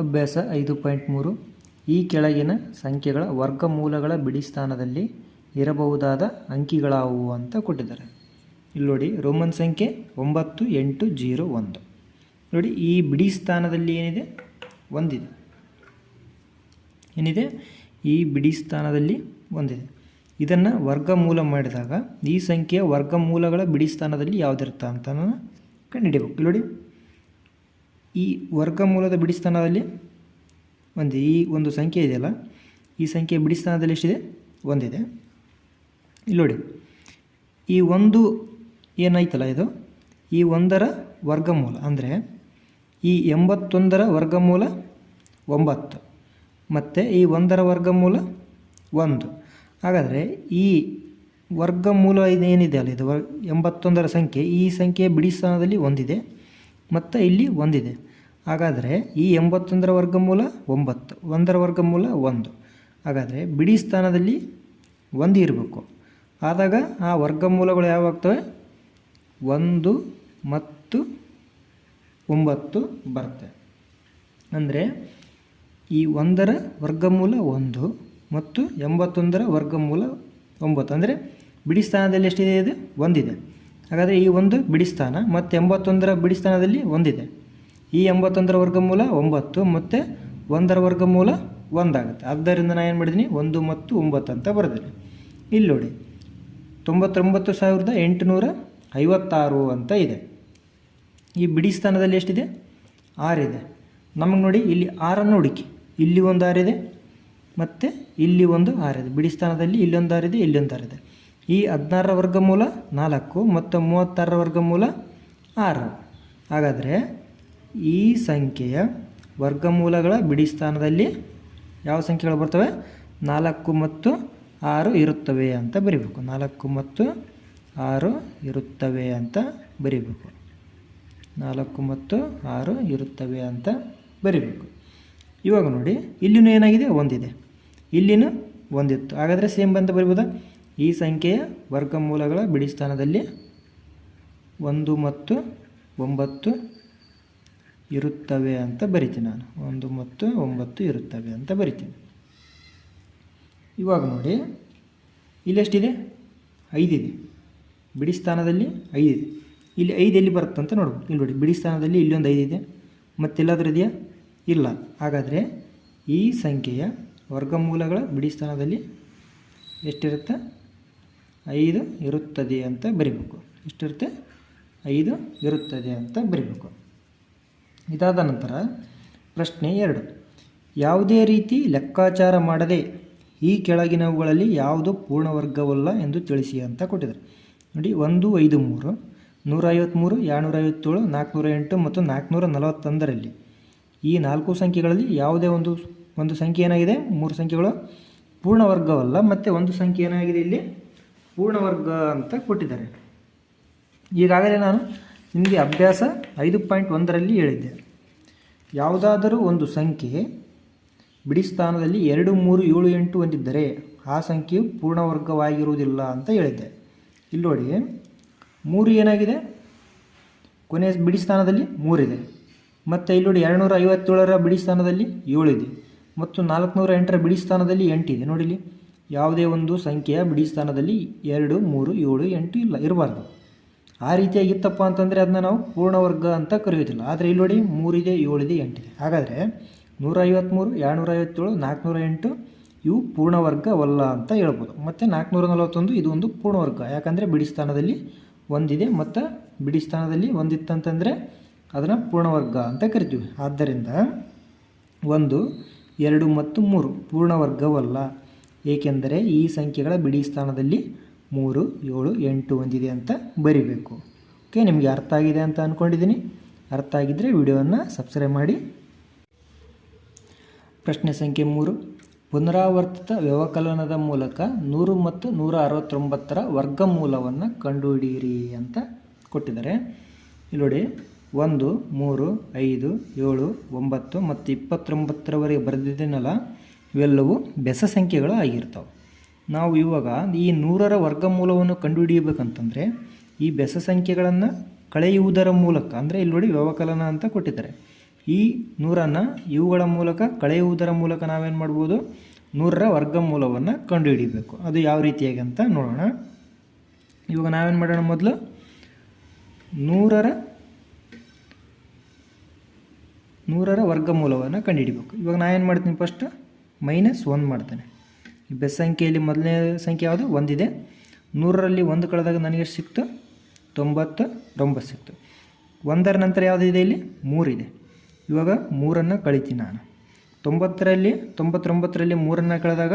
ಅಭ್ಯಾಸ ಐದು ಪಾಯಿಂಟ್ ಮೂರು. ಈ ಕೆಳಗಿನ ಸಂಖ್ಯೆಗಳ ವರ್ಗಮೂಲಗಳ ಬಿಡಿ ಸ್ಥಾನದಲ್ಲಿ ಇರಬಹುದಾದ ಅಂಕಿಗಳಾವುವು ಅಂತ ಕೊಟ್ಟಿದ್ದಾರೆ. ಇಲ್ಲಿ ನೋಡಿ, ರೋಮನ್ ಸಂಖ್ಯೆ ಒಂಬತ್ತು, ಎಂಟು, ಜೀರೋ, ಒಂದು. ನೋಡಿ, ಈ ಬಿಡಿ ಸ್ಥಾನದಲ್ಲಿ ಏನಿದೆ? ಒಂದಿದೆ. ಏನಿದೆ? ಈ ಬಿಡಿ ಸ್ಥಾನದಲ್ಲಿ ಒಂದಿದೆ. ಇದನ್ನು ವರ್ಗಮೂಲ ಮಾಡಿದಾಗ ಈ ಸಂಖ್ಯೆಯ ವರ್ಗಮೂಲಗಳ ಬಿಡಿ ಸ್ಥಾನದಲ್ಲಿ ಯಾವುದಿರುತ್ತೆ ಅಂತ ಇಲ್ಲಿ ನೋಡಿ ಈ ವರ್ಗಮೂಲದ ಬಿಡಿ ಸ್ಥಾನದಲ್ಲಿ ಒಂದು ಈ ಒಂದು ಸಂಖ್ಯೆ ಇದೆಯಲ್ಲ, ಈ ಸಂಖ್ಯೆ ಬಿಡಿ ಸ್ಥಾನದಲ್ಲಿ ಎಷ್ಟಿದೆ? ಒಂದಿದೆ. ಇಲ್ಲಿ ನೋಡಿ, ಈ ಒಂದು ಏನಾಯ್ತಲ್ಲ ಇದು? ಈ ಒಂದರ ವರ್ಗಮೂಲ, ಅಂದರೆ ಈ ಎಂಬತ್ತೊಂದರ ವರ್ಗಮೂಲ ಒಂಬತ್ತು, ಮತ್ತು ಈ ಒಂದರ ವರ್ಗಮೂಲ ಒಂದು. ಹಾಗಾದರೆ ಈ ವರ್ಗಮೂಲ ಏನಿದೆ ಅಲ್ಲ ಇದು? ಎಂಬತ್ತೊಂದರ ಸಂಖ್ಯೆ, ಈ ಸಂಖ್ಯೆ ಬಿಡಿ ಸ್ಥಾನದಲ್ಲಿ ಒಂದಿದೆ. ಮತ್ತು ಇಲ್ಲಿ ಒಂದಿದೆ. ಹಾಗಾದರೆ ಈ ಎಂಬತ್ತೊಂದರ ವರ್ಗಮೂಲ ಒಂಬತ್ತು, ಒಂದರ ವರ್ಗಮೂಲ ಒಂದು. ಹಾಗಾದರೆ ಬಿಡಿ ಸ್ಥಾನದಲ್ಲಿ ಒಂದು ಇರಬೇಕು. ಆದಾಗ ಆ ವರ್ಗಮೂಲಗಳು ಯಾವಾಗ್ತವೆ? ಒಂದು ಮತ್ತು ಒಂಬತ್ತು ಬರುತ್ತೆ. ಅಂದರೆ ಈ ಒಂದರ ವರ್ಗಮೂಲ ಒಂದು ಮತ್ತು ಎಂಬತ್ತೊಂದರ ವರ್ಗಮೂಲ ಒಂಬತ್ತು. ಅಂದರೆ ಬಿಡಿ ಸ್ಥಾನದಲ್ಲಿ ಎಷ್ಟಿದೆ ಇದು? ಒಂದಿದೆ. ಹಾಗಾದರೆ ಈ ಒಂದು ಬಿಡಿಸ್ಥಾನ ಮತ್ತು ಎಂಬತ್ತೊಂದರ ಬಿಡಿಸ್ಥಾನದಲ್ಲಿ ಒಂದಿದೆ. ಈ ಎಂಬತ್ತೊಂದರ ವರ್ಗಮೂಲ ಒಂಬತ್ತು ಮತ್ತು ಒಂದರ ವರ್ಗಮೂಲ ಒಂದಾಗುತ್ತೆ. ಆದ್ದರಿಂದ ನಾನು ಏನು ಮಾಡಿದ್ದೀನಿ ಒಂದು ಮತ್ತು ಒಂಬತ್ತು ಅಂತ ಬರೆದಿನಿ ಇಲ್ಲಿ ನೋಡಿ, ತೊಂಬತ್ತೊಂಬತ್ತು ಸಾವಿರದ ಎಂಟುನೂರ ಐವತ್ತಾರು ಅಂತ ಇದೆ. ಈ ಬಿಡಿ ಸ್ಥಾನದಲ್ಲಿ ಎಷ್ಟಿದೆ? ಆರಿದೆ. ನಮಗೆ ನೋಡಿ, ಇಲ್ಲಿ ಆರನ್ನು ಹುಡುಕಿ. ಇಲ್ಲಿ ಒಂದು ಆರಿದೆ ಮತ್ತು ಇಲ್ಲಿ ಒಂದು ಆರಿದೆ. ಬಿಡಿ ಸ್ಥಾನದಲ್ಲಿ ಇಲ್ಲೊಂದು ಆರಿದೆ ಇಲ್ಲೊಂದು ಆರಿದೆ. ಈ ಹದಿನಾರರ ವರ್ಗಮೂಲ ನಾಲ್ಕು ಮತ್ತು ಮೂವತ್ತಾರರ ವರ್ಗಮೂಲ ಆರು. ಹಾಗಾದರೆ ಈ ಸಂಖ್ಯೆಯ ವರ್ಗಮೂಲಗಳ ಬಿಡಿ ಸ್ಥಾನದಲ್ಲಿ ಯಾವ ಸಂಖ್ಯೆಗಳು ಬರ್ತವೆ? ನಾಲ್ಕು ಮತ್ತು ಆರು ಇರುತ್ತವೆ ಅಂತ ಬರಿಬೇಕು. ನಾಲ್ಕು ಮತ್ತು ಆರು ಇರುತ್ತವೆ ಅಂತ ಬರಿಬೇಕು. ನಾಲ್ಕು ಮತ್ತು ಆರು ಇರುತ್ತವೆ ಅಂತ ಬರಿಬೇಕು. ಇವಾಗ ನೋಡಿ, ಇಲ್ಲಿನೂ ಏನಾಗಿದೆ? ಒಂದಿದೆ. ಇಲ್ಲಿನೂ ಒಂದಿತ್ತು. ಹಾಗಾದರೆ ಸೇಮ್ ಅಂತ ಬರಿಬೋದಾ? ಈ ಸಂಖ್ಯೆಯ ವರ್ಗಮೂಲಗಳ ಬಿಡಿ ಸ್ಥಾನದಲ್ಲಿ ಒಂದು ಮತ್ತು ಒಂಬತ್ತು ಇರುತ್ತವೆ ಅಂತ ಬರಿತೀನಿ ನಾನು. ಒಂದು ಮತ್ತು ಒಂಬತ್ತು ಇರುತ್ತವೆ ಅಂತ ಬರಿತೀನಿ. ಇವಾಗ ನೋಡಿ, ಇಲ್ಲೆಷ್ಟಿದೆ? ಐದಿದೆ. ಬಿಡಿ ಸ್ಥಾನದಲ್ಲಿ ಐದಿದೆ. ಇಲ್ಲಿ ಐದು ಎಲ್ಲಿ ಬರುತ್ತೆ ಅಂತ ನೋಡ್ಬೋದು. ಇಲ್ಲಿ ನೋಡಿ ಬಿಡಿ ಸ್ಥಾನದಲ್ಲಿ ಇಲ್ಲೊಂದು ಐದಿದೆ. ಮತ್ತೆಲ್ಲಾದ್ರೂ ಇದೆಯಾ? ಇಲ್ಲ. ಹಾಗಾದರೆ ಈ ಸಂಖ್ಯೆಯ ವರ್ಗಮೂಲಗಳ ಬಿಡಿ ಸ್ಥಾನದಲ್ಲಿ ಎಷ್ಟಿರುತ್ತೆ? ಐದು ಇರುತ್ತದೆ ಅಂತ ಬರಿಬೇಕು. ಎಷ್ಟಿರುತ್ತೆ? ಐದು ಇರುತ್ತದೆ ಅಂತ ಬರಿಬೇಕು. ಇದಾದ ನಂತರ ಪ್ರಶ್ನೆ ಎರಡು. ಯಾವುದೇ ರೀತಿ ಲೆಕ್ಕಾಚಾರ ಮಾಡದೆ ಈ ಕೆಳಗಿನವುಗಳಲ್ಲಿ ಯಾವುದು ಪೂರ್ಣವರ್ಗವಲ್ಲ ಎಂದು ತಿಳಿಸಿ ಅಂತ ಕೊಟ್ಟಿದ್ದಾರೆ. ನೋಡಿ, ಒಂದು, ಐದು, ಮೂರು ನೂರ ಐವತ್ತ್ಮೂರು ಎರಡುನೂರ ಐವತ್ತೇಳು ನಾಲ್ಕುನೂರ ಎಂಟು ಮತ್ತು ನಾಲ್ಕುನೂರ ನಲವತ್ತೊಂದರಲ್ಲಿ ಈ ನಾಲ್ಕು ಸಂಖ್ಯೆಗಳಲ್ಲಿ ಯಾವುದೇ ಒಂದು ಒಂದು ಸಂಖ್ಯೆ ಏನಾಗಿದೆ? ಮೂರು ಸಂಖ್ಯೆಗಳು ಪೂರ್ಣವರ್ಗವಲ್ಲ, ಮತ್ತು ಒಂದು ಸಂಖ್ಯೆ ಏನಾಗಿದೆ ಇಲ್ಲಿ? ಪೂರ್ಣವರ್ಗ ಅಂತ ಕೊಟ್ಟಿದ್ದಾರೆ. ಈಗಾಗಲೇ ನಾನು ನಿಮಗೆ ಅಭ್ಯಾಸ ಐದು ಪಾಯಿಂಟ್ ಒಂದರಲ್ಲಿ ಹೇಳಿದ್ದೆ. ಯಾವುದಾದರೂ ಒಂದು ಸಂಖ್ಯೆ ಬಿಡಿ ಸ್ಥಾನದಲ್ಲಿ ಎರಡು, ಮೂರು, ಏಳು, ಎಂಟು ಹೊಂದಿದ್ದರೆ ಆ ಸಂಖ್ಯೆಯು ಪೂರ್ಣವರ್ಗವಾಗಿರುವುದಿಲ್ಲ ಅಂತ ಹೇಳಿದ್ದೆ. ಇಲ್ಲಿ ನೋಡಿ, ಮೂರು ಏನಾಗಿದೆ? ಕೊನೆಯ ಬಿಡಿ ಸ್ಥಾನದಲ್ಲಿ ಮೂರಿದೆ ಮತ್ತು ಇಲ್ಲಿ ನೋಡಿ, ಎರಡುನೂರ ಐವತ್ತೇಳರ ಬಿಡಿ ಸ್ಥಾನದಲ್ಲಿ ಇದೆ. ಮತ್ತು ನಾಲ್ಕುನೂರ ಎಂಟರ ಬಿಡಿ ಸ್ಥಾನದಲ್ಲಿ ಎಂಟಿದೆ ನೋಡಿಲಿ ಯಾವುದೇ ಒಂದು ಸಂಖ್ಯೆಯ ಬಿಡಿ ಸ್ಥಾನದಲ್ಲಿ ಎರಡು, ಮೂರು, ಏಳು, ಎಂಟು ಇಲ್ಲ, ಇರಬಾರ್ದು. ಆ ರೀತಿಯಾಗಿತ್ತಪ್ಪ ಅಂತಂದರೆ ಅದನ್ನ ನಾವು ಪೂರ್ಣವರ್ಗ ಅಂತ ಕರೆಯೋದಿಲ್ಲ ಆದರೆ ಇಲ್ಲಿ ನೋಡಿ ಮೂರಿದೆ, ಏಳಿದೆ, ಎಂಟಿದೆ. ಹಾಗಾದರೆ ನೂರ ಐವತ್ತ್ಮೂರು ಎರಡುನೂರ ಐವತ್ತೇಳು ನಾಲ್ಕುನೂರ ಎಂಟು ಇವು ಪೂರ್ಣವರ್ಗವಲ್ಲ ಅಂತ ಹೇಳ್ಬೋದು. ಮತ್ತು ನಾಲ್ಕುನೂರ ನಲವತ್ತೊಂದು ಇದು ಒಂದು ಪೂರ್ಣವರ್ಗ. ಯಾಕಂದರೆ ಬಿಡಿ ಸ್ಥಾನದಲ್ಲಿ ಒಂದಿದೆ ಮತ್ತು ಬಿಡಿ ಸ್ಥಾನದಲ್ಲಿ ಒಂದಿತ್ತಂತಂದರೆ ಅದನ್ನು ಪೂರ್ಣವರ್ಗ ಅಂತ ಕರಿತೀವಿ. ಆದ್ದರಿಂದ ಒಂದು, ಎರಡು ಮತ್ತು ಮೂರು ಪೂರ್ಣವರ್ಗವಲ್ಲ. ಏಕೆಂದರೆ ಈ ಸಂಖ್ಯೆಗಳ ಬಿಡಿ ಸ್ಥಾನದಲ್ಲಿ ಮೂರು, ಏಳು, ಎಂಟು ಒಂದಿದೆ ಅಂತ ಬರಿಬೇಕು. ಓಕೆ ನಿಮಗೆ ಅರ್ಥ ಆಗಿದೆ ಅಂತ ಅಂದ್ಕೊಂಡಿದ್ದೀನಿ ಅರ್ಥ ಆಗಿದ್ದರೆ ವಿಡಿಯೋವನ್ನು ಸಬ್ಸ್ಕ್ರೈಬ್ ಮಾಡಿ. ಪ್ರಶ್ನೆ ಸಂಖ್ಯೆ ಮೂರು. ಪುನರಾವರ್ತಿತ ವ್ಯವಕಲನದ ಮೂಲಕ ನೂರು ಮತ್ತು ನೂರ ಅರವತ್ತೊಂಬತ್ತರ ವರ್ಗಮೂಲವನ್ನು ಕಂಡುಹಿಡಿಯಿರಿ ಅಂತ ಕೊಟ್ಟಿದ್ದಾರೆ. ಇಲ್ಲಿ ನೋಡಿ, ಒಂದು, ಮೂರು, ಐದು, ಏಳು, ಒಂಬತ್ತು ಮತ್ತು ಇಪ್ಪತ್ತೊಂಬತ್ತರವರೆಗೆ ಬರೆದಿದ್ದೀನಲ್ಲ ಇವೆಲ್ಲವೂ ಬೆಸ ಸಂಖ್ಯೆಗಳು ಆಗಿರ್ತವೆ. ನಾವು ಇವಾಗ ಈ ನೂರರ ವರ್ಗಮೂಲವನ್ನು ಕಂಡುಹಿಡಿಯಬೇಕಂತಂದರೆ ಈ ಬೆಸ ಸಂಖ್ಯೆಗಳನ್ನು ಕಳೆಯುವುದರ ಮೂಲಕ, ಅಂದರೆ ಇಲ್ಲಿ ನೋಡಿ ವ್ಯವಕಲನ ಅಂತ ಕೊಟ್ಟಿದ್ದಾರೆ. ಈ ನೂರನ್ನು ಇವುಗಳ ಮೂಲಕ ಕಳೆಯುವುದರ ಮೂಲಕ ನಾವೇನು ಮಾಡ್ಬೋದು? ನೂರರ ವರ್ಗಮೂಲವನ್ನು ಕಂಡುಹಿಡಿಬೇಕು. ಅದು ಯಾವ ರೀತಿಯಾಗಿ ಅಂತ ನೋಡೋಣ. ಇವಾಗ ನಾವೇನು ಮಾಡೋಣ ಮೊದಲು? ನೂರರ ನೂರರ ವರ್ಗಮೂಲವನ್ನು ಕಂಡುಹಿಡಿಬೇಕು. ಇವಾಗ ನಾ ಏನು ಮಾಡ್ತೀನಿ ಫಸ್ಟ್ ಮೈನಸ್ ಒಂದು ಮಾಡ್ತೇನೆ. ಈ ಬೆಸ್ ಸಂಖ್ಯೆಯಲ್ಲಿ ಮೊದಲನೇ ಸಂಖ್ಯೆ ಯಾವುದು? ಒಂದಿದೆ. ನೂರರಲ್ಲಿ ಒಂದು ಕಳೆದಾಗ ನನಗೆ ಸಿಕ್ತು? ತೊಂಬತ್ತು ಒಂಬತ್ತು ಸಿಕ್ತು. ಒಂದರ ನಂತರ ಯಾವುದಿದೆ ಇಲ್ಲಿ? ಮೂರಿದೆ. ಇವಾಗ ಮೂರನ್ನು ಕಳಿತೀನಿ ನಾನು. ತೊಂಬತ್ತರಲ್ಲಿ, ತೊಂಬತ್ತೊಂಬತ್ತರಲ್ಲಿ ಮೂರನ್ನು ಕಳೆದಾಗ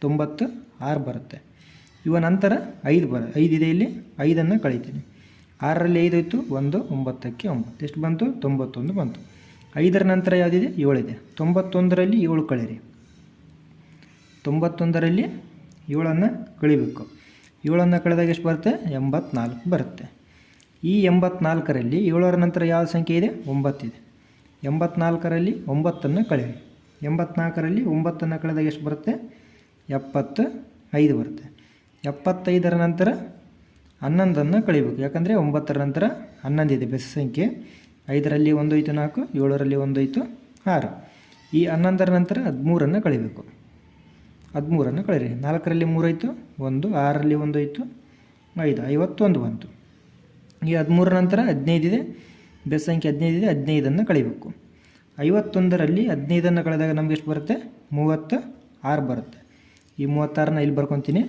ತೊಂಬತ್ತು ಆರು ಬರುತ್ತೆ. ಇವ ನಂತರ ಐದು ಬರ ಐದಿದೆ ಇಲ್ಲಿ. ಐದನ್ನು ಕಳಿತೀನಿ. ಆರರಲ್ಲಿ ಐದು ಇತ್ತು ಒಂದು, ಒಂಬತ್ತಕ್ಕೆ ಒಂಬತ್ತು. ಎಷ್ಟು ಬಂತು? ತೊಂಬತ್ತೊಂದು ಬಂತು. ಐದರ ನಂತರ ಯಾವುದಿದೆ? ಏಳಿದೆ. ತೊಂಬತ್ತೊಂದರಲ್ಲಿ ಏಳು ಕಳೀರಿ. ತೊಂಬತ್ತೊಂದರಲ್ಲಿ ಏಳನ್ನು ಕಳಿಬೇಕು. ಏಳನ್ನು ಕಳೆದಾಗ ಎಷ್ಟು ಬರುತ್ತೆ? ಎಂಬತ್ನಾಲ್ಕು ಬರುತ್ತೆ. ಈ ಎಂಬತ್ನಾಲ್ಕರಲ್ಲಿ ಏಳರ ನಂತರ ಯಾವ ಸಂಖ್ಯೆ ಇದೆ? ಒಂಬತ್ತಿದೆ. ಎಂಬತ್ನಾಲ್ಕರಲ್ಲಿ ಒಂಬತ್ತನ್ನು ಕಳೆಯಿರಿ. ಎಂಬತ್ನಾಲ್ಕರಲ್ಲಿ ಒಂಬತ್ತನ್ನು ಕಳೆದಾಗ ಎಷ್ಟು ಬರುತ್ತೆ? ಎಪ್ಪತ್ತು ಐದು ಬರುತ್ತೆ. ಎಪ್ಪತ್ತೈದರ ನಂತರ ಹನ್ನೊಂದನ್ನು ಕಳಿಬೇಕು. ಯಾಕಂದರೆ ಒಂಬತ್ತರ ನಂತರ ಹನ್ನೊಂದಿದೆ ಬೆಸ ಸಂಖ್ಯೆ. ಐದರಲ್ಲಿ ಒಂದೋಯ್ತು ನಾಲ್ಕು, ಏಳರಲ್ಲಿ ಒಂದೋಯ್ತು ಆರು. ಈ ಹನ್ನೊಂದರ ನಂತರ ಹದಿಮೂರನ್ನು ಕಳಿಬೇಕು. ಹದಿಮೂರನ್ನು ಕಳೀರಿ ನಾಲ್ಕರಲ್ಲಿ ಮೂರಾಯಿತು ಒಂದು, ಆರರಲ್ಲಿ ಒಂದು ಆಯಿತು ಐದು, ಐವತ್ತೊಂದು ಬಂತು. ಈ ಹದಿಮೂರರ ನಂತರ ಹದಿನೈದಿದೆ ಬೆಸ್ ಸಂಖ್ಯೆ ಹದಿನೈದಿದೆ ಹದಿನೈದನ್ನು ಕಳಿಬೇಕು. ಐವತ್ತೊಂದರಲ್ಲಿ ಹದಿನೈದನ್ನು ಕಳೆದಾಗ ನಮ್ಗೆ ಎಷ್ಟು ಬರುತ್ತೆ? ಮೂವತ್ತು ಆರು ಬರುತ್ತೆ. ಈ ಮೂವತ್ತಾರನ್ನ ಇಲ್ಲಿ ಬರ್ಕೊತೀನಿ?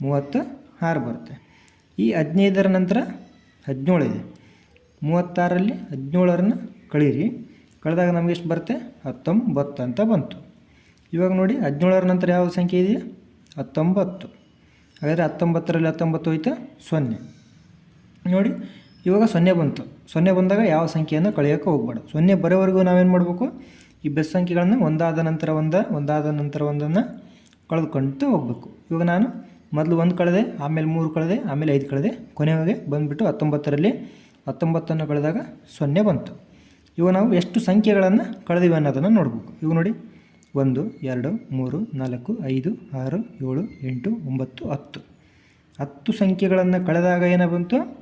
ಮೂವತ್ತು ಆರು ಬರುತ್ತೆ. ಈ ಹದಿನೈದರ ನಂತರ ಹದಿನೇಳಿದೆ ಮೂವತ್ತಾರರಲ್ಲಿ ಹದಿನೇಳರನ್ನು ಕಳೀರಿ ಕಳೆದಾಗ ನಮಗೆ ಎಷ್ಟು ಬರುತ್ತೆ? ಹತ್ತೊಂಬತ್ತು ಅಂತ ಬಂತು. ಇವಾಗ ನೋಡಿ ಹದಿನೇಳರ ನಂತರ ಯಾವ ಸಂಖ್ಯೆ ಇದೆಯಾ? ಹತ್ತೊಂಬತ್ತು. ಹಾಗಾದರೆ ಹತ್ತೊಂಬತ್ತರಲ್ಲಿ ಹತ್ತೊಂಬತ್ತು ಹೋಯ್ತು ಸೊನ್ನೆ. ನೋಡಿ, ಇವಾಗ ಸೊನ್ನೆ ಬಂತು. ಸೊನ್ನೆ ಬಂದಾಗ ಯಾವ ಸಂಖ್ಯೆಯನ್ನು ಕಳೆಯೋಕ್ಕೆ ಹೋಗ್ಬಾರ್ದು ಸೊನ್ನೆ ಬರೋವರೆಗೂ ನಾವೇನು ಮಾಡಬೇಕು? ಈ ಬೆಸ್ ಸಂಖ್ಯೆಗಳನ್ನು ಒಂದಾದ ನಂತರ ಒಂದ, ಒಂದಾದ ನಂತರ ಒಂದನ್ನು ಕಳೆದುಕೊಂಡು ಹೋಗಬೇಕು. ಇವಾಗ ನಾನು ಮೊದಲು ಒಂದು ಕಳೆದೆ, ಆಮೇಲೆ ಮೂರು ಕಳೆದೆ, ಆಮೇಲೆ ಐದು ಕಳೆದೆ. ಕೊನೆಯವಾಗೆ ಬಂದುಬಿಟ್ಟು ಹತ್ತೊಂಬತ್ತರಲ್ಲಿ ಹತ್ತೊಂಬತ್ತನ್ನು ಕಳೆದಾಗ ಸೊನ್ನೆ ಬಂತು. ಇವಾಗ ನಾವು ಎಷ್ಟು ಸಂಖ್ಯೆಗಳನ್ನು ಕಳೆದಿವೆ ಅನ್ನೋದನ್ನು ನೋಡಬೇಕು. ಇವಾಗ ನೋಡಿ ಒಂದು, ಎರಡು, ಮೂರು, ನಾಲ್ಕು, ಐದು, ಆರು, ಏಳು, ಎಂಟು, ಒಂಬತ್ತು, ಹತ್ತು. ಹತ್ತು ಸಂಖ್ಯೆಗಳನ್ನು ಕಳೆದಾಗ ಏನ ಬಂತು?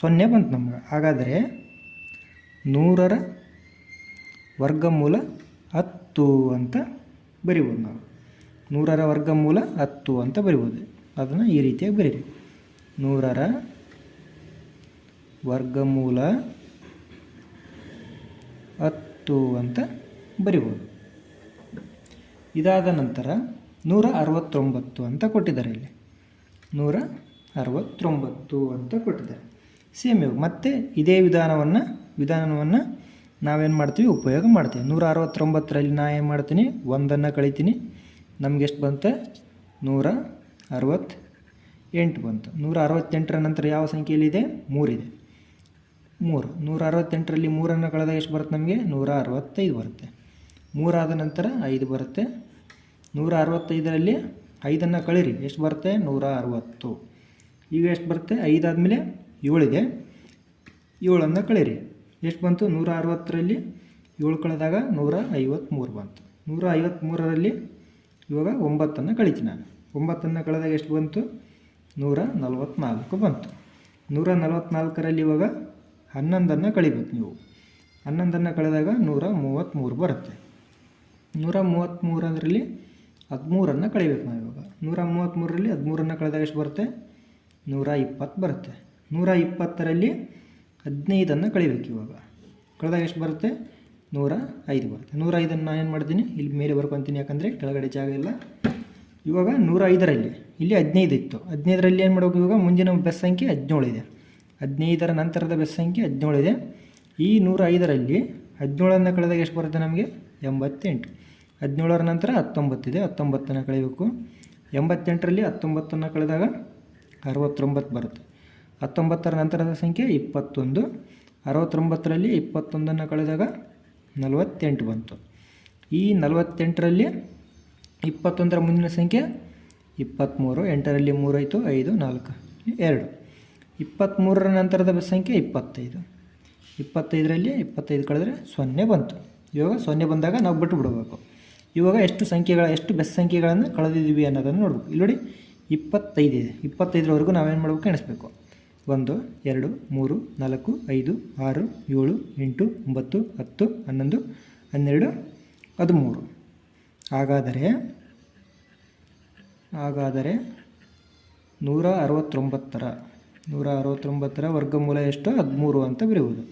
ಸೊನ್ನೆ ಬಂತು ನಮ್ಗೆ. ಹಾಗಾದರೆ ನೂರರ ವರ್ಗಮೂಲ ಹತ್ತು ಅಂತ ಬರಿಬೋದು ನಾವು. ನೂರರ ವರ್ಗಮೂಲ ಹತ್ತು ಅಂತ ಬರಿಬೋದು. ಅದನ್ನು ಈ ರೀತಿಯಾಗಿ ಬರೀರಿ. ನೂರರ ವರ್ಗಮೂಲ ಹತ್ತು ಅಂತ ಬರಿಬೋದು. ಇದಾದ ನಂತರ ನೂರ ಅರವತ್ತೊಂಬತ್ತು ಅಂತ ಕೊಟ್ಟಿದ್ದಾರೆ ಇಲ್ಲಿ. ನೂರ ಅರವತ್ತೊಂಬತ್ತು ಅಂತ ಕೊಟ್ಟಿದ್ದಾರೆ. ಸೇಮ್ ಇವಾಗ. ಮತ್ತೆ ಇದೇ ವಿಧಾನವನ್ನು ವಿಧಾನವನ್ನು ನಾವೇನು ಮಾಡ್ತೀವಿ? ಉಪಯೋಗ ಮಾಡ್ತೀವಿ. ನೂರ ಅರವತ್ತೊಂಬತ್ತರಲ್ಲಿ ನಾ ಏನು ಮಾಡ್ತೀನಿ? ಒಂದನ್ನು ಕಳಿತೀನಿ. ನಮಗೆಷ್ಟು ಬಂತು? ನೂರ ಅರವತ್ತ ಎಂಟು ಬಂತು. ನೂರ ಅರವತ್ತೆಂಟರ ನಂತರ ಯಾವ ಸಂಖ್ಯೆಯಲ್ಲಿದೆ ಮೂರಿದೆ ಮೂರು. ನೂರ ಅರವತ್ತೆಂಟರಲ್ಲಿ ಮೂರನ್ನು ಕಳೆದಾಗ ಎಷ್ಟು ಬರುತ್ತೆ ನಮಗೆ? ನೂರ ಅರವತ್ತೈದು ಬರುತ್ತೆ. ಮೂರಾದ ನಂತರ ಐದು ಬರುತ್ತೆ. ನೂರ ಅರವತ್ತೈದರಲ್ಲಿ ಐದನ್ನು ಕಳೀರಿ. ಎಷ್ಟು ಬರುತ್ತೆ? ನೂರ ಅರವತ್ತು ಈಗ ಎಷ್ಟು ಬರುತ್ತೆ? ಐದಾದಮೇಲೆ ಏಳಿದೆ. ಏಳನ್ನು ಕಳೀರಿ. ಎಷ್ಟು ಬಂತು? ನೂರ ಅರವತ್ತರಲ್ಲಿ ಏಳು ಕಳೆದಾಗ ನೂರ ಐವತ್ತ್ಮೂರು ಬಂತು. ನೂರ ಐವತ್ತ್ಮೂರರಲ್ಲಿ ಇವಾಗ ಒಂಬತ್ತನ್ನು ಕಳಿತೀನಿ ನಾನು. ಒಂಬತ್ತನ್ನು ಕಳೆದಾಗ ಎಷ್ಟು ಬಂತು? ನೂರ ನಲವತ್ತ್ನಾಲ್ಕು ಬಂತು. ನೂರ ನಲವತ್ತ್ನಾಲ್ಕರಲ್ಲಿ ಇವಾಗ ಹನ್ನೊಂದನ್ನು ಕಳಿಬೇಕು ನೀವು. ಹನ್ನೊಂದನ್ನು ಕಳೆದಾಗ ನೂರ ಮೂವತ್ತ್ಮೂರು ಬರುತ್ತೆ. ನೂರ ಮೂವತ್ತ್ಮೂರರಲ್ಲಿ ಹದಿಮೂರನ್ನು ಕಳಿಬೇಕು ನಾವು ಇವಾಗ. ನೂರ ಮೂವತ್ತ್ಮೂರರಲ್ಲಿ ಹದಿಮೂರನ್ನು ಕಳೆದಾಗ ಎಷ್ಟು ಬರುತ್ತೆ? ನೂರ ಇಪ್ಪತ್ತು ಬರುತ್ತೆ. ನೂರ ಇಪ್ಪತ್ತರಲ್ಲಿ ಹದಿನೈದನ್ನು ಕಳಿಬೇಕು ಇವಾಗ. ಕಳೆದಾಗ ಎಷ್ಟು ಬರುತ್ತೆ? ನೂರ ಐದು ಬರುತ್ತೆ. ನೂರ ಐದನ್ನು ನಾನು ಏನು ಮಾಡ್ತೀನಿ? ಇಲ್ಲಿ ಮೇಲೆ ಬರ್ಕೊತೀನಿ, ಯಾಕಂದರೆ ಕೆಳಗಡೆ ಜಾಗ ಇಲ್ಲ. ಇವಾಗ ನೂರ ಐದರಲ್ಲಿ ಇಲ್ಲಿ ಹದಿನೈದು ಇತ್ತು. ಹದಿನೈದರಲ್ಲಿ ಏನು ಮಾಡಬೇಕು ಇವಾಗ? ಮುಂದಿನ ಬೆಸ್ ಸಂಖ್ಯೆ ಹದಿನೇಳು ಇದೆ. ಹದಿನೈದರ ನಂತರದ ಬೆಸ್ ಸಂಖ್ಯೆ ಹದಿನೇಳು ಇದೆ. ಈ ನೂರ ಐದರಲ್ಲಿ ಹದಿನೇಳನ್ನು ಕಳೆದಾಗ ಎಷ್ಟು ಬರುತ್ತೆ ನಮಗೆ? ಎಂಬತ್ತೆಂಟು. ಹದಿನೇಳರ ನಂತರ ಹತ್ತೊಂಬತ್ತಿದೆ ಹತ್ತೊಂಬತ್ತನ್ನು ಕಳಿಬೇಕು ಎಂಬತ್ತೆಂಟರಲ್ಲಿ ಹತ್ತೊಂಬತ್ತನ್ನು ಕಳೆದಾಗ ಅರವತ್ತೊಂಬತ್ತು ಬರುತ್ತೆ. ಹತ್ತೊಂಬತ್ತರ ನಂತರದ ಸಂಖ್ಯೆ ಇಪ್ಪತ್ತೊಂದು. ಅರವತ್ತೊಂಬತ್ತರಲ್ಲಿ ಇಪ್ಪತ್ತೊಂದನ್ನು ಕಳೆದಾಗ ನಲವತ್ತೆಂಟು ಬಂತು. ಈ ನಲವತ್ತೆಂಟರಲ್ಲಿ ಇಪ್ಪತ್ತೊಂದರ ಮುಂದಿನ ಸಂಖ್ಯೆ ಇಪ್ಪತ್ತ್ಮೂರು, ಎಂಟರಲ್ಲಿ ಮೂರಾಯಿತು ಐದು, ನಾಲ್ಕು, ಎರಡು. ಇಪ್ಪತ್ತ್ಮೂರರ ನಂತರದ ಸಂಖ್ಯೆ ಇಪ್ಪತ್ತೈದು. ಇಪ್ಪತ್ತೈದರಲ್ಲಿ ಇಪ್ಪತ್ತೈದು ಕಳೆದರೆ ಸೊನ್ನೆ ಬಂತು. ಇವಾಗ ಸೊನ್ನೆ ಬಂದಾಗ ನಾವು ಬಿಟ್ಟು ಬಿಡಬೇಕು. ಇವಾಗ ಎಷ್ಟು ಸಂಖ್ಯೆಗಳ, ಎಷ್ಟು ಬೆಸ್ ಸಂಖ್ಯೆಗಳನ್ನು ಕಳೆದಿದ್ದೀವಿ ಅನ್ನೋದನ್ನು ನೋಡಬೇಕು. ಇಲ್ಲಿ ನೋಡಿ, ಇಪ್ಪತ್ತೈದು ಇದೆ. ಇಪ್ಪತ್ತೈದರವರೆಗೂ ನಾವೇನು ಮಾಡಬೇಕು? ಎಣಿಸ್ಬೇಕು. ಒಂದು, ಎರಡು, ಮೂರು, ನಾಲ್ಕು, ಐದು, ಆರು, ಏಳು, ಎಂಟು, ಒಂಬತ್ತು, ಹತ್ತು, ಹನ್ನೊಂದು, ಹನ್ನೆರಡು, ಹದಿಮೂರು. ಹಾಗಾದರೆ ಹಾಗಾದರೆ ನೂರ ಅರವತ್ತೊಂಬತ್ತರ ನೂರ ಅರವತ್ತೊಂಬತ್ತರ ವರ್ಗಮೂಲ ಎಷ್ಟು? ಹದಿಮೂರು ಅಂತ ಬರೆಯುವುದು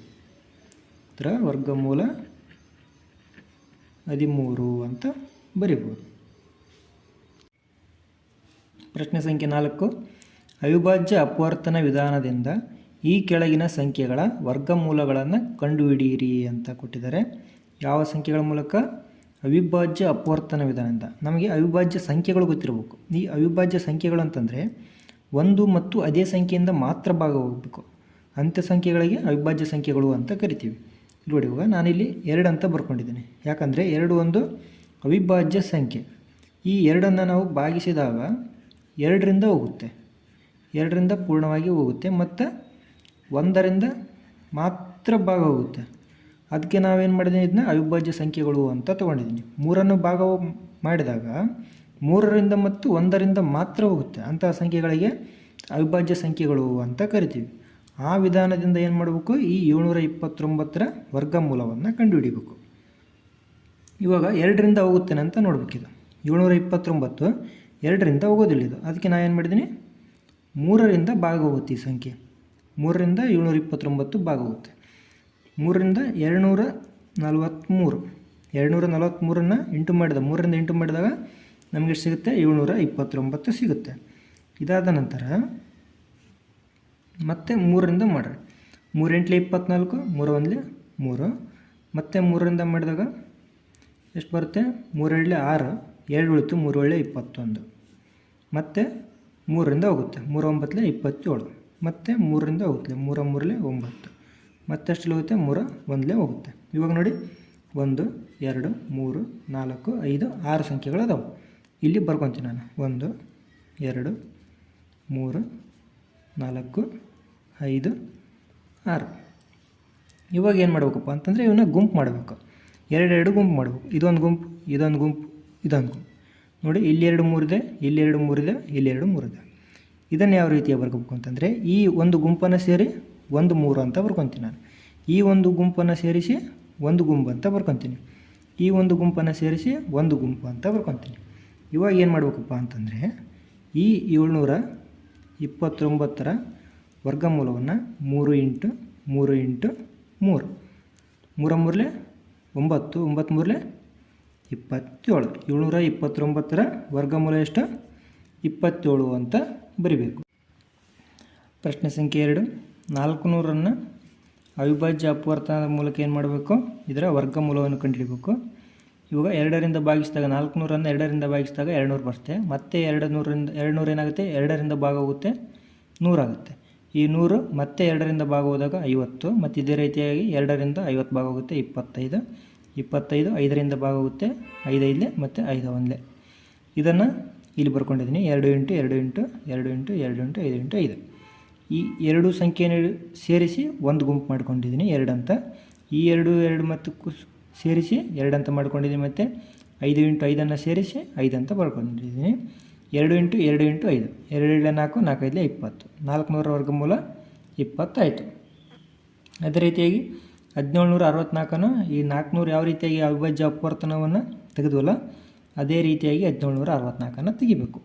ಅದರ ವರ್ಗಮೂಲ ಹದಿಮೂರು ಅಂತ ಬರಿಬೋದು. ಪ್ರಶ್ನೆ ಸಂಖ್ಯೆ ನಾಲ್ಕು. ಅವಿಭಾಜ್ಯ ಅಪವರ್ತನ ವಿಧಾನದಿಂದ ಈ ಕೆಳಗಿನ ಸಂಖ್ಯೆಗಳ ವರ್ಗಮೂಲಗಳನ್ನು ಕಂಡುಹಿಡಿಯಿರಿ ಅಂತ ಕೊಟ್ಟಿದ್ದಾರೆ. ಯಾವ ಸಂಖ್ಯೆಗಳ ಮೂಲಕ? ಅವಿಭಾಜ್ಯ ಅಪವರ್ತನ ವಿಧಾನದಿಂದ. ನಮಗೆ ಅವಿಭಾಜ್ಯ ಸಂಖ್ಯೆಗಳು ಗೊತ್ತಿರಬೇಕು. ಈ ಅವಿಭಾಜ್ಯ ಸಂಖ್ಯೆಗಳು ಅಂತಂದರೆ ಒಂದು ಮತ್ತು ಅದೇ ಸಂಖ್ಯೆಯಿಂದ ಮಾತ್ರ ಭಾಗ ಹೋಗಬೇಕು ಅಂತ್ಯ ಸಂಖ್ಯೆಗಳಿಗೆ ಅವಿಭಾಜ್ಯ ಸಂಖ್ಯೆಗಳು ಅಂತ ಕರಿತೀವಿ. ನೋಡಿ ಇವಾಗ ನಾನಿಲ್ಲಿ ಎರಡು ಅಂತ ಬರ್ಕೊಂಡಿದ್ದೀನಿ. ಯಾಕಂದರೆ ಎರಡು ಒಂದು ಅವಿಭಾಜ್ಯ ಸಂಖ್ಯೆ. ಈ ಎರಡನ್ನು ನಾವು ಭಾಗಿಸಿದಾಗ ಎರಡರಿಂದ ಹೋಗುತ್ತೆ. ಎರಡರಿಂದ ಪೂರ್ಣವಾಗಿ ಹೋಗುತ್ತೆ ಮತ್ತು ಒಂದರಿಂದ ಮಾತ್ರ ಭಾಗ ಹೋಗುತ್ತೆ. ಅದಕ್ಕೆ ನಾವೇನು ಮಾಡಿದ್ದೀನಿ ಇದನ್ನ? ಅವಿಭಾಜ್ಯ ಸಂಖ್ಯೆಗಳು ಅಂತ ತೊಗೊಂಡಿದ್ದೀನಿ ಮೂರನ್ನು ಭಾಗ ಮಾಡಿದಾಗ ಮೂರರಿಂದ ಮತ್ತು ಒಂದರಿಂದ ಮಾತ್ರ ಹೋಗುತ್ತೆ. ಅಂತಹ ಸಂಖ್ಯೆಗಳಿಗೆ ಅವಿಭಾಜ್ಯ ಸಂಖ್ಯೆಗಳು ಅಂತ ಕರಿತೀವಿ. ಆ ವಿಧಾನದಿಂದ ಏನು ಮಾಡಬೇಕು? ಈ ಏಳ್ನೂರ ಇಪ್ಪತ್ತೊಂಬತ್ತರ ವರ್ಗಮೂಲವನ್ನು ಕಂಡುಹಿಡಿಬೇಕು. ಇವಾಗ ಎರಡರಿಂದ ಹೋಗುತ್ತೇನೆ ಅಂತ ನೋಡ್ಬೇಕಿದು ಏಳ್ನೂರ ಇಪ್ಪತ್ತೊಂಬತ್ತು ಎರಡರಿಂದ ಹೋಗೋದಿಲ್ಲ ಇದು ಅದಕ್ಕೆ ನಾನು ಏನು ಮಾಡಿದ್ದೀನಿ? ಮೂರರಿಂದ ಭಾಗ ಹೋಗುತ್ತೆ ಈ ಸಂಖ್ಯೆ. ಮೂರರಿಂದ ಏಳ್ನೂರ ಇಪ್ಪತ್ತೊಂಬತ್ತು ಭಾಗ ಹೋಗುತ್ತೆ ಮೂರರಿಂದ ಎರಡುನೂರ ನಲ್ವತ್ತ್ಮೂರು. ಎರಡುನೂರ ನಲ್ವತ್ತ್ಮೂರನ್ನು ಇಂಟು ಮಾಡಿದ, ಮೂರರಿಂದ ಇಂಟು ಮಾಡಿದಾಗ ನಮಗೆ ಸಿಗುತ್ತೆ? ಏಳ್ನೂರ ಇಪ್ಪತ್ತೊಂಬತ್ತು ಸಿಗುತ್ತೆ. ಇದಾದ ನಂತರ ಮತ್ತೆ ಮೂರರಿಂದ ಮಾಡಿರಿ. ಮೂರೆಂಟ್ಲೆ ಇಪ್ಪತ್ನಾಲ್ಕು ಮೂರು ಒಂದ್ಲಿ ಮೂರು. ಮತ್ತು ಮೂರರಿಂದ ಮಾಡಿದಾಗ ಎಷ್ಟು ಬರುತ್ತೆ? ಮೂರೆರಡಲೆ ಆರು ಎರಡು ಉಳಿತು ಮೂರು ಒಳ್ಳೆ ಇಪ್ಪತ್ತೊಂದು. ಮತ್ತು ಮೂರರಿಂದ ಹೋಗುತ್ತೆ. ಮೂರು ಇಪ್ಪತ್ತೇಳು. ಮತ್ತು ಮೂರರಿಂದ ಹೋಗುತ್ತೆ. ಮೂರ ಮೂರಲೆ ಒಂಬತ್ತು. ಮತ್ತೆಷ್ಟು ಹೋಗುತ್ತೆ? ಮೂರ ಒಂದಲೇ ಹೋಗುತ್ತೆ. ಇವಾಗ ನೋಡಿ, ಒಂದು, ಎರಡು, ಮೂರು, ನಾಲ್ಕು, ಐದು, ಆರು ಸಂಖ್ಯೆಗಳು ಅದಾವೆ ಇಲ್ಲಿ ಬರ್ಕೊತೀನಿ ನಾನು. ಒಂದು, ಎರಡು, ಮೂರು, ನಾಲ್ಕು ಐದು, ಆರು. ಇವಾಗ ಏನು ಮಾಡಬೇಕಪ್ಪ ಅಂತಂದರೆ ಇವನ್ನ ಗುಂಪು ಮಾಡಬೇಕು. ಎರಡೆರಡು ಗುಂಪು ಮಾಡಬೇಕು. ಇದೊಂದು ಗುಂಪು ಇದೊಂದು ಗುಂಪು ಇದೊಂದು ಗುಂಪು. ನೋಡಿ ಇಲ್ಲಿ ಎರಡು ಮೂರಿದೆ ಇಲ್ಲಿ ಎರಡು ಮೂರಿದೆ ಇಲ್ಲಿ ಎರಡು ಮೂರಿದೆ. ಇದನ್ನು ಯಾವ ರೀತಿಯಾಗಿ ಬರ್ಕೋಬೇಕು ಅಂತಂದರೆ, ಈ ಒಂದು ಗುಂಪನ್ನು ಸೇರಿ ಒಂದು ಮೂರು ಅಂತ ಬರ್ಕೊತೀನಿ ನಾನು. ಈ ಒಂದು ಗುಂಪನ್ನು ಸೇರಿಸಿ ಒಂದು ಗುಂಪು ಅಂತ ಬರ್ಕೊತೀನಿ. ಈ ಒಂದು ಗುಂಪನ್ನು ಸೇರಿಸಿ ಒಂದು ಗುಂಪು ಅಂತ ಬರ್ಕೊತೀನಿ. ಇವಾಗ ಏನು ಮಾಡಬೇಕಪ್ಪ ಅಂತಂದರೆ, ಈ ಏಳ್ನೂರ ಇಪ್ಪತ್ತೊಂಬತ್ತರ ವರ್ಗಮೂಲವನ್ನು ಮೂರು ಇಂಟು ಮೂರು ಇಂಟು ಮೂರು. ಮೂರ ಮೂರಲೆ ಒಂಬತ್ತು ಒಂಬತ್ತು ಮೂರಲೆ ಇಪ್ಪತ್ತೇಳು. ಏಳ್ನೂರ ಇಪ್ಪತ್ತೊಂಬತ್ತರ ವರ್ಗಮೂಲ ಎಷ್ಟು? ಇಪ್ಪತ್ತೇಳು ಅಂತ ಬರಿಬೇಕು. ಪ್ರಶ್ನೆ ಸಂಖ್ಯೆ ಎರಡು. ನಾಲ್ಕು ನೂರನ್ನು ಅವಿಭಾಜ್ಯ ಅಪವರ್ತನದ ಮೂಲಕ ಏನು ಮಾಡಬೇಕು? ಇದರ ವರ್ಗಮೂಲವನ್ನು ಕಂಡುಹಿಡಬೇಕು. ಇವಾಗ ಎರಡರಿಂದ ಭಾಗಿಸಿದಾಗ ನಾಲ್ಕು ನೂರನ್ನು ಎರಡರಿಂದ ಭಾಗಿಸಿದಾಗ ಎರಡು ನೂರು ಬರುತ್ತೆ. ಮತ್ತೆ ಎರಡು ನೂರರಿಂದ ಎರಡು ನೂರು ಏನಾಗುತ್ತೆ? ಎರಡರಿಂದ ಭಾಗ ಹೋಗುತ್ತೆ. ನೂರಾಗುತ್ತೆ. ಈ ನೂರು ಮತ್ತೆ ಎರಡರಿಂದ ಭಾಗ ಹೋದಾಗ ಐವತ್ತು, ಮತ್ತು ಇದೇ ರೀತಿಯಾಗಿ ಎರಡರಿಂದ ಐವತ್ತು ಭಾಗ ಹೋಗುತ್ತೆ ಇಪ್ಪತ್ತೈದು. ಇಪ್ಪತ್ತೈದು ಐದರಿಂದ ಭಾಗ ಹೋಗುತ್ತೆ ಐದೈದಲೆ ಮತ್ತು ಐದು ಒಂದಲೆ. ಇದನ್ನು ಇಲ್ಲಿ ಬರ್ಕೊಂಡಿದ್ದೀನಿ. ಎರಡು ಇಂಟು ಎರಡು ಇಂಟು ಎರಡು ಇಂಟು ಎರಡು ಇಂಟು ಐದು ಇಂಟು ಐದು. ಈ ಎರಡು ಸಂಖ್ಯೆಯನ್ನು ಸೇರಿಸಿ ಒಂದು ಗುಂಪು ಮಾಡ್ಕೊಂಡಿದ್ದೀನಿ. ಅಂತ. ಈ ಎರಡು ಎರಡು ಮತ್ತು ಸೇರಿಸಿ ಸೇರಿಸಿ ಅಂತ ಮಾಡ್ಕೊಂಡಿದ್ದೀನಿ ಮತ್ತು ಐದು ಇಂಟು ಐದನ್ನು ಸೇರಿಸಿ ಐದು ಅಂತ ಬರ್ಕೊಂಡಿದ್ದೀನಿ. ಎರಡು ಇಂಟು ಎರಡು ಇಂಟು ಐದು. ಎರಡು ನಾಲ್ಕು ನಾಲ್ಕೈದಲೇ ಇಪ್ಪತ್ತು. ನಾಲ್ಕುನೂರ ವರ್ಗಮೂಲ ಇಪ್ಪತ್ತಾಯಿತು ಅದೇ ರೀತಿಯಾಗಿ ಹದಿನೇಳುನೂರ ಅರವತ್ತ್ನಾಲ್ಕನ್ನು ಈ ನಾಲ್ಕುನೂರು ಯಾವ ರೀತಿಯಾಗಿ ಅವಿಭಾಜ್ಯ ಅಪವರ್ತನವನ್ನು ತೆಗೆದುವಲ್ಲ, ಅದೇ ರೀತಿಯಾಗಿ ಹದಿನೇಳುನೂರ ಅರವತ್ನಾಲ್ಕನ್ನು ತೆಗಿಬೇಕು.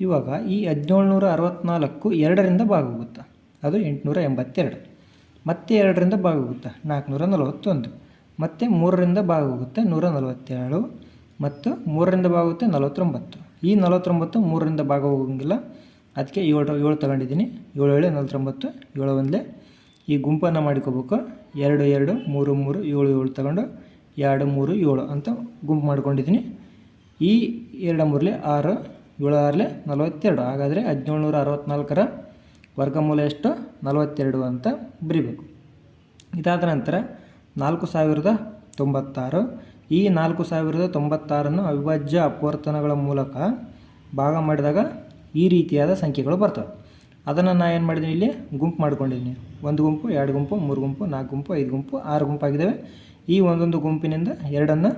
ಇವಾಗ ಈ ಹದಿನೇಳುನೂರ ಅರವತ್ತ್ನಾಲ್ಕು ಎರಡರಿಂದ ಭಾಗ ಹೋಗುತ್ತೆ ಅದು ಎಂಟುನೂರ ಎಂಬತ್ತೆರಡು. ಮತ್ತೆ ಎರಡರಿಂದ ಭಾಗ ಹೋಗುತ್ತೆ ನಾಲ್ಕುನೂರ ನಲವತ್ತೊಂದು. ಮತ್ತು ಮೂರರಿಂದ ಭಾಗೋಗುತ್ತೆ ನೂರ ನಲವತ್ತೇಳು. ಮತ್ತು ಮೂರರಿಂದ ಭಾಗುತ್ತೆ ನಲವತ್ತೊಂಬತ್ತು. ಈ ನಲವತ್ತೊಂಬತ್ತು ಮೂರರಿಂದ ಭಾಗ ಹೋಗಂಗಿಲ್ಲ ಅದಕ್ಕೆ ಏಳು ಏಳು ತಗೊಂಡಿದ್ದೀನಿ. ಏಳು ಏಳು, ನಲವತ್ತೊಂಬತ್ತು, ಏಳು ಒಂದಲೇ. ಈ ಗುಂಪನ್ನು ಮಾಡ್ಕೋಬೇಕು. ಎರಡು ಎರಡು, ಮೂರು ಮೂರು, ಏಳು ಏಳು ತಗೊಂಡು ಎರಡು, ಮೂರು, ಏಳು ಅಂತ ಗುಂಪು ಮಾಡ್ಕೊಂಡಿದ್ದೀನಿ. ಈ ಎರಡು ಮೂರಲೆ ಆರು, ಏಳು ಆರಲೆ ನಲವತ್ತೆರಡು. ಹಾಗಾದರೆ ಹದಿನೇಳುನೂರ ಅರವತ್ತ್ನಾಲ್ಕರ ವರ್ಗಮೂಲ ಎಷ್ಟು? ನಲವತ್ತೆರಡು ಅಂತ ಬರಿಬೇಕು. ಇದಾದ ನಂತರ ನಾಲ್ಕು ಸಾವಿರದ ತೊಂಬತ್ತಾರು ಈ ನಾಲ್ಕು ಸಾವಿರದ ತೊಂಬತ್ತಾರನ್ನು ಅವಿಭಾಜ್ಯ ಅಪವರ್ತನಗಳ ಮೂಲಕ ಭಾಗ ಮಾಡಿದಾಗ ಈ ರೀತಿಯಾದ ಸಂಖ್ಯೆಗಳು ಬರ್ತವೆ. ಅದನ್ನು ನಾನು ಏನು ಮಾಡಿದ್ದೀನಿ ಇಲ್ಲಿ? ಗುಂಪು ಮಾಡ್ಕೊಂಡಿದ್ದೀನಿ ಒಂದು ಗುಂಪು, ಎರಡು ಗುಂಪು, ಮೂರು ಗುಂಪು, ನಾಲ್ಕು ಗುಂಪು, ಐದು ಗುಂಪು, ಆರು ಗುಂಪಾಗಿದ್ದಾವೆ. ಈ ಒಂದೊಂದು ಗುಂಪಿನಿಂದ ಎರಡನ್ನು,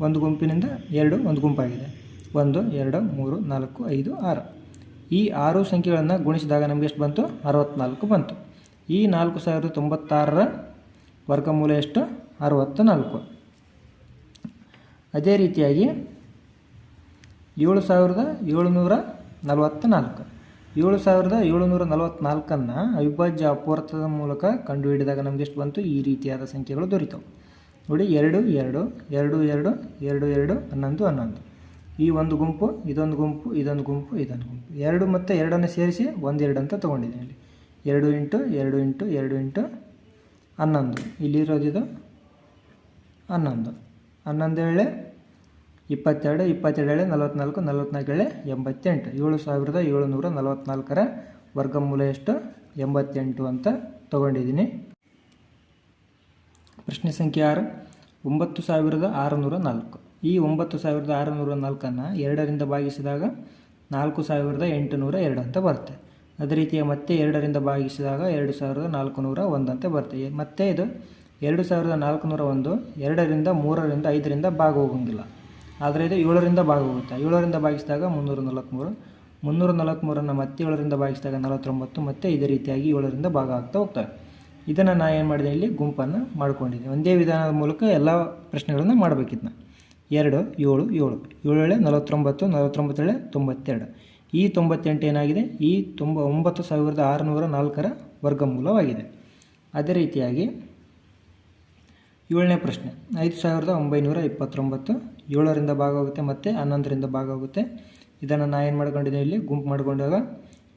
ಒಂದು ಗುಂಪಿನಿಂದ ಎರಡು, ಒಂದು ಗುಂಪಾಗಿದೆ. ಒಂದು, ಎರಡು, ಮೂರು, ನಾಲ್ಕು, ಐದು, ಆರು. ಈ ಆರು ಸಂಖ್ಯೆಗಳನ್ನು ಗುಣಿಸಿದಾಗ ನಮಗೆ ಎಷ್ಟು ಬಂತು? ಅರವತ್ತ್ನಾಲ್ಕು ಬಂತು. ಈ ನಾಲ್ಕು ಸಾವಿರದ ತೊಂಬತ್ತಾರರ ವರ್ಗಮೂಲ ಎಷ್ಟು? ಅರವತ್ತ ನಾಲ್ಕು ಅದೇ ರೀತಿಯಾಗಿ ಏಳು ಸಾವಿರದ ಏಳುನೂರ ನಲವತ್ತ ನಾಲ್ಕು ಏಳು ಸಾವಿರದ ಏಳುನೂರ ನಲವತ್ತ್ನಾಲ್ಕನ್ನು ಅವಿಭಾಜ್ಯ ಅಪೂರ್ತದ ಮೂಲಕ ಕಂಡುಹಿಡಿದಾಗ ನಮ್ಗೆ ಎಷ್ಟು ಬಂತು? ಈ ರೀತಿಯಾದ ಸಂಖ್ಯೆಗಳು ದೊರೀತವೆ. ನೋಡಿ, ಎರಡು ಎರಡು ಎರಡು ಎರಡು ಎರಡು ಎರಡು, ಹನ್ನೊಂದು ಹನ್ನೊಂದು. ಈ ಒಂದು ಗುಂಪು, ಇದೊಂದು ಗುಂಪು ಇದೊಂದು ಗುಂಪು ಇದೊಂದು ಗುಂಪು. ಎರಡು ಮತ್ತು ಎರಡನ್ನು ಸೇರಿಸಿ ಒಂದೆರಡು ಅಂತ ತೊಗೊಂಡಿದ್ದೀನಿ ಇಲ್ಲಿ. ಎರಡು ಇಂಟು ಎರಡು ಇಂಟು ಎರಡು ಇಂಟು, ಹನ್ನೊಂದು. ಇಲ್ಲಿರೋದಿದು ಹನ್ನೊಂದು. ಹನ್ನೊಂದು ಏಳೆ, ಇಪ್ಪತ್ತೆರಡು ಇಪ್ಪತ್ತೆರಡು ನಲವತ್ತ್ನಾಲ್ಕು ಏಳೆ, ಎಂಬತ್ತೆಂಟು. ಏಳು ಸಾವಿರದ ಏಳುನೂರ ನಲವತ್ನಾಲ್ಕರ ವರ್ಗಮೂಲ ಎಷ್ಟು? ಎಂಬತ್ತೆಂಟು ಅಂತ ತಗೊಂಡಿದ್ದೀನಿ. ಪ್ರಶ್ನೆ ಸಂಖ್ಯೆ ಆರು. ಒಂಬತ್ತು ಸಾವಿರದ ಆರುನೂರ ನಾಲ್ಕು. ಈ ಒಂಬತ್ತು ಸಾವಿರದ ಆರುನೂರ ನಾಲ್ಕನ್ನು ಎರಡರಿಂದ ಭಾಗಿಸಿದಾಗ ನಾಲ್ಕು ಸಾವಿರದ ಎಂಟುನೂರ ಎರಡು ಅಂತ ಬರುತ್ತೆ. ಅದೇ ರೀತಿಯ ಮತ್ತೆ ಎರಡರಿಂದ ಭಾಗಿಸಿದಾಗ ಎರಡು ಸಾವಿರದ ನಾಲ್ಕುನೂರ ಒಂದು ಅಂತ ಬರುತ್ತೆ. ಮತ್ತೆ ಇದು ಎರಡು ಸಾವಿರದ ನಾಲ್ಕುನೂರ ಒಂದು, ಎರಡರಿಂದ ಮೂರರಿಂದ ಐದರಿಂದ ಭಾಗ ಹೋಗಂಗಿಲ್ಲ ಆದರೆ ಇದು ಏಳರಿಂದ ಭಾಗ ಹೋಗುತ್ತೆ ಏಳರಿಂದ ಭಾಗಿಸಿದಾಗ ಮುನ್ನೂರ ನಲವತ್ತ್ಮೂರು ಮುನ್ನೂರ ನಲವತ್ತ್ಮೂರನ್ನು ಮತ್ತೆ ಏಳರಿಂದ ಭಾಗಿಸಿದಾಗ ನಲವತ್ತೊಂಬತ್ತು, ಮತ್ತು ಇದೇ ರೀತಿಯಾಗಿ ಏಳರಿಂದ ಭಾಗ ಆಗ್ತಾ ಹೋಗ್ತವೆ. ಇದನ್ನು ನಾನು ಏನು ಮಾಡಿದೆ ಇಲ್ಲಿ? ಗುಂಪನ್ನು ಮಾಡ್ಕೊಂಡಿದ್ದೆ ಒಂದೇ ವಿಧಾನದ ಮೂಲಕ ಎಲ್ಲ ಪ್ರಶ್ನೆಗಳನ್ನು ಮಾಡಬೇಕಿದ್ನ ಎರಡು, ಏಳು ಏಳು. ಏಳೇಳೆ, ನಲವತ್ತೊಂಬತ್ತು, ನಲವತ್ತೊಂಬತ್ತೇಳೆ, ತೊಂಬತ್ತೆರಡು. ಈ ತೊಂಬತ್ತೆಂಟು ಏನಾಗಿದೆ? ಈ ತೊಂಬ, ಒಂಬತ್ತು ಸಾವಿರದ ಆರುನೂರ ನಾಲ್ಕರ ವರ್ಗಮೂಲವಾಗಿದೆ. ಅದೇ ರೀತಿಯಾಗಿ ಏಳನೇ ಪ್ರಶ್ನೆ. ಐದು ಸಾವಿರದ ಒಂಬೈನೂರ ಇಪ್ಪತ್ತೊಂಬತ್ತು, ಏಳರಿಂದ ಭಾಗ ಆಗುತ್ತೆ ಮತ್ತು ಹನ್ನೊಂದರಿಂದ ಭಾಗ ಆಗುತ್ತೆ ಇದನ್ನು ನಾನು ಏನು ಮಾಡ್ಕೊಂಡಿದ್ದೀನಿ ಇಲ್ಲಿ? ಗುಂಪು ಮಾಡಿಕೊಂಡಾಗ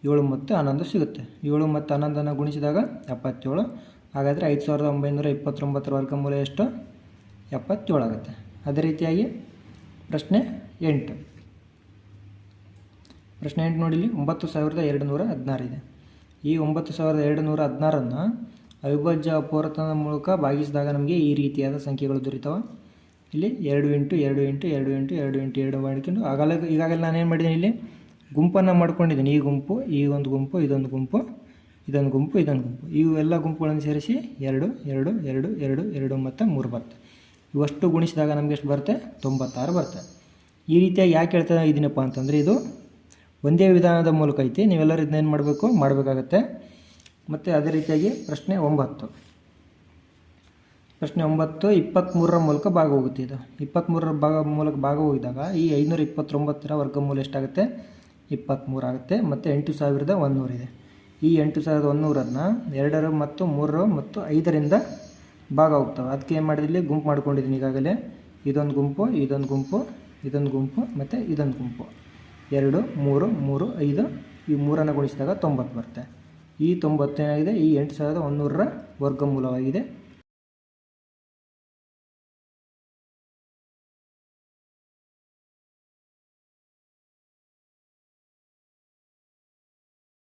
ಏಳು ಮತ್ತು ಹನ್ನೊಂದು ಸಿಗುತ್ತೆ. ಏಳು ಮತ್ತು ಹನ್ನೊಂದನ್ನು ಗುಣಿಸಿದಾಗ ಎಪ್ಪತ್ತೇಳು. ಹಾಗಾದರೆ ಐದು ಸಾವಿರದ ಒಂಬೈನೂರ ಇಪ್ಪತ್ತೊಂಬತ್ತರ ವರ್ಗಮೂಲ ಎಷ್ಟು? ಎಪ್ಪತ್ತೇಳು ಆಗುತ್ತೆ. ಅದೇ ರೀತಿಯಾಗಿ ಪ್ರಶ್ನೆ ಎಂಟು. ಪ್ರಶ್ನೆ ಎಂಟು ನೋಡಿಲಿ ಒಂಬತ್ತು ಸಾವಿರದ ಎರಡು ನೂರ ಹದಿನಾರು ಇದೆ. ಈ ಒಂಬತ್ತು ಸಾವಿರದ ಎರಡು ನೂರ ಹದಿನಾರನ್ನು ಅವಿಭಾಜ್ಯ ಅಪವರ್ತನದ ಮೂಲಕ ಭಾಗಿಸಿದಾಗ ನಮಗೆ ಈ ರೀತಿಯಾದ ಸಂಖ್ಯೆಗಳು ದೊರೀತವೆ. ಇಲ್ಲಿ ಎರಡು ಇಂಟು ಎರಡು ಎಂಟು ಎರಡು ಎಂಟು ಎರಡು ಎಂಟು ಎರಡು ಮಾಡ್ಕೊಂಡು ಆಗಲೇ ಈಗಾಗಲೇ ನಾನು ಏನು ಮಾಡಿದ್ದೀನಿ ಇಲ್ಲಿ? ಗುಂಪನ್ನು ಮಾಡ್ಕೊಂಡಿದ್ದೀನಿ. ಈ ಗುಂಪು, ಈ ಒಂದು ಗುಂಪು, ಇದೊಂದು ಗುಂಪು ಇದೊಂದು ಗುಂಪು ಇದೊಂದು ಗುಂಪು. ಇವೆಲ್ಲ ಗುಂಪುಗಳನ್ನು ಸೇರಿಸಿ ಎರಡು ಎರಡು ಎರಡು ಎರಡು ಎರಡು ಮತ್ತು ಮೂರು ಬರುತ್ತೆ. ಇವಷ್ಟು ಗುಣಿಸಿದಾಗ ನಮಗೆ ಎಷ್ಟು ಬರುತ್ತೆ? ತೊಂಬತ್ತಾರು ಬರುತ್ತೆ. ಈ ರೀತಿಯಾಗಿ ಯಾಕೆ ಹೇಳ್ತಾ ಇದ್ದೀನಪ್ಪ ಅಂತಂದರೆ ಇದು ಒಂದೇ ವಿಧಾನದ ಮೂಲಕ ಐತಿ. ನೀವೆಲ್ಲರೂ ಇದನ್ನೇನು ಮಾಡಬೇಕು? ಮಾಡಬೇಕಾಗತ್ತೆ. ಮತ್ತು ಅದೇ ರೀತಿಯಾಗಿ ಪ್ರಶ್ನೆ ಒಂಬತ್ತು. ಪ್ರಶ್ನೆ ಒಂಬತ್ತು ಇಪ್ಪತ್ತ್ಮೂರರ ಮೂಲಕ ಭಾಗ ಹೋಗುತ್ತೆ ಇದು. ಇಪ್ಪತ್ತ್ಮೂರರ ಭಾಗ ಮೂಲಕ ಭಾಗ ಹೋಗಿದಾಗ ಈ ಐನೂರ ಇಪ್ಪತ್ತೊಂಬತ್ತರ ವರ್ಗಮೂಲ ಎಷ್ಟಾಗುತ್ತೆ? ಇಪ್ಪತ್ತ್ಮೂರು ಆಗುತ್ತೆ. ಮತ್ತು ಎಂಟು ಸಾವಿರದ ಒಂದುನೂರಿದೆ ಈ ಎಂಟು ಸಾವಿರದ ಒಂದೂರನ್ನು ಎರಡರ ಮತ್ತು ಮೂರರ ಮತ್ತು ಐದರಿಂದ ಭಾಗ ಹೋಗ್ತವೆ ಅದಕ್ಕೆ ಏನು ಮಾಡಿದಿಲ್ಲಿ ಗುಂಪು ಮಾಡ್ಕೊಂಡಿದ್ದೀನಿ ಈಗಾಗಲೇ. ಇದೊಂದು ಗುಂಪು ಇದೊಂದು ಗುಂಪು ಇದೊಂದು ಗುಂಪು, ಮತ್ತು ಇದೊಂದು ಗುಂಪು. ಎರಡು, ಮೂರು ಮೂರು, ಐದು, ಈ ಮೂರನ್ನು ಗುಣಿಸಿದಾಗ ತೊಂಬತ್ತು ಬರುತ್ತೆ. ಈ ತೊಂಬತ್ತೇನಾಗಿದೆ ಈ ಎಂಟು ಸಾವಿರದ ಒಂದುನೂರರ ವರ್ಗಮೂಲವಾಗಿದೆ.